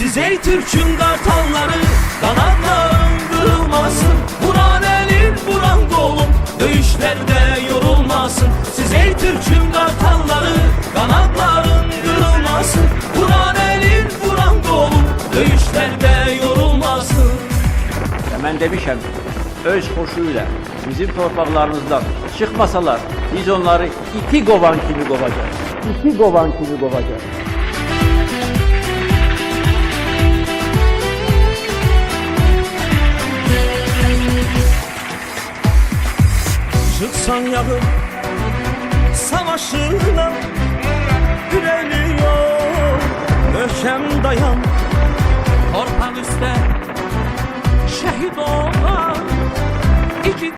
Size Türk'ün kartalları Kanatların kırılmasın. Vuran elin vuran kolum Dövüşlerde yorulmasın. Size Türk'ün kartalları Kanatların kırılmasın. Vuran elin vuran kolum Dövüşlerde yorulmasın. Hemen demişim, öz koşuyla bizim torpaqlarımızdan çıkmasalar biz onları iki kovan kimi kovacağız. İki kovan kimi kovacağız. Çıksan yakın savaşına Direniyor Möhkem dayan Torpan üstte şehit olan